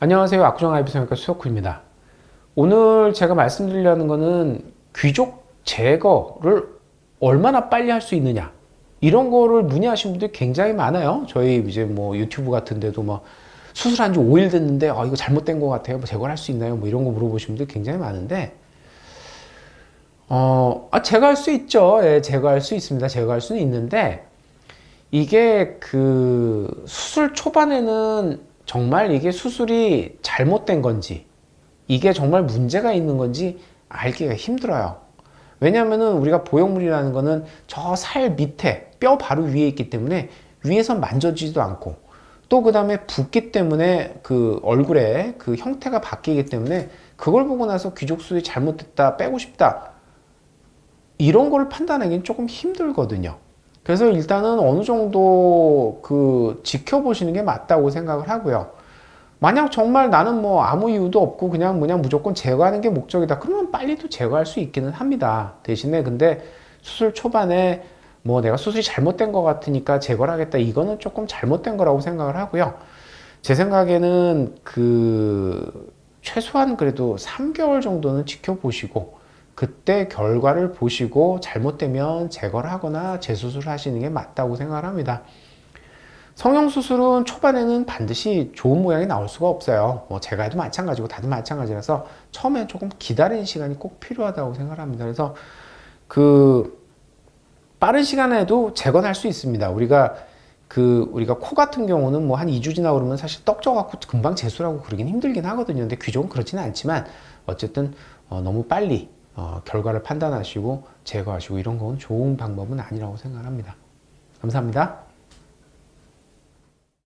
안녕하세요. 압구정 아이비성형외과 수석구입니다. 오늘 제가 말씀드리려는 거는 귀족 제거를 얼마나 빨리 할 수 있느냐. 이런 거를 문의하신 분들이 굉장히 많아요. 저희 이제 뭐 유튜브 같은 데도 뭐 수술한 지 5일 됐는데 아, 이거 잘못된 것 같아요. 뭐 제거를 할수 있나요? 뭐 이런 거 물어보시는 분들이 굉장히 많은데 어, 아, 제거할 수 있죠. 예, 제거할 수 있습니다. 제거할 수는 있는데 이게 그 수술 초반에는 정말 이게 수술이 잘못된 건지 이게 정말 문제가 있는 건지 알기가 힘들어요. 왜냐하면은 우리가 보형물이라는 거는 저 살 밑에 뼈 바로 위에 있기 때문에 위에서 만져지지도 않고 또 그 다음에 붓기 때문에 그 얼굴에 그 형태가 바뀌기 때문에 그걸 보고 나서 귀족 수술이 잘못됐다 빼고 싶다 이런 거를 판단하기는 조금 힘들거든요. 그래서 일단은 어느 정도 그 지켜보시는 게 맞다고 생각을 하고요. 만약 정말 나는 뭐 아무 이유도 없고 그냥 그냥 무조건 제거하는 게 목적이다. 그러면 빨리도 제거할 수 있기는 합니다. 대신에 근데 수술 초반에 뭐 내가 수술이 잘못된 것 같으니까 제거를 하겠다. 이거는 조금 잘못된 거라고 생각을 하고요. 제 생각에는 그 최소한 그래도 3개월 정도는 지켜보시고 그때 결과를 보시고 잘못되면 제거를 하거나 재수술을 하시는 게 맞다고 생각을 합니다. 성형수술은 초반에는 반드시 좋은 모양이 나올 수가 없어요. 뭐 제가 해도 마찬가지고 다들 마찬가지라서 처음에 조금 기다리는 시간이 꼭 필요하다고 생각을 합니다. 그래서 그 빠른 시간에도 재건할 수 있습니다. 우리가 그 우리가 코 같은 경우는 뭐 한 2주 지나 그러면 사실 떡져 갖고 금방 재수라고 그러긴 힘들긴 하거든요. 근데 귀족은 그렇지는 않지만 어쨌든 어, 너무 빨리 어, 결과를 판단하시고 제거하시고 이런 건 좋은 방법은 아니라고 생각합니다. 감사합니다.